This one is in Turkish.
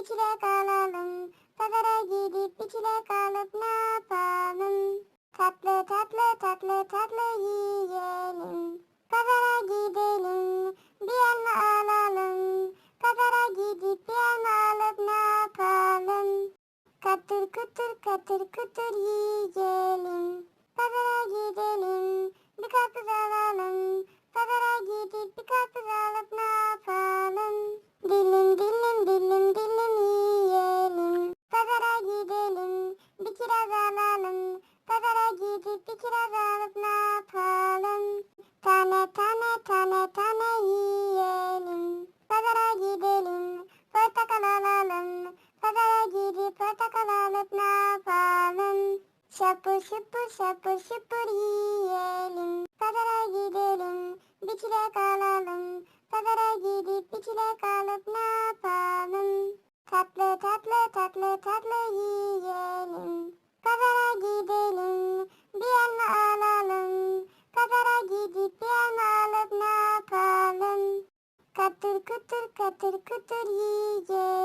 bir çilek alalım. Pazara gidip bir çilek alıp ne yapalım? Tatlı tatlı tatlı tatlı yiyelim. Pazara gidelim, elma alalım. Pazara gidip elma alıp ne yapalım? Katır kutur katır kutur yiyelim. Pazara gidelim, bir karpuz alalım. Bir kiraz alalım. Pazara gidip bir kiraz alıp ne yapalım? Tane tane tane tane yiyelim. Pazara gidelim, portakal alalım. Pazara gidip portakal alıp ne yapalım? Şapur şupur şapur şupur yiyelim. Pazara gidelim, bir çilek alalım. Pazara gidip bir çilek alıp ne yapalım? Tatlı tatlı tatlı tatlı yiyelim. Katır kutur katır kutur yiyelim.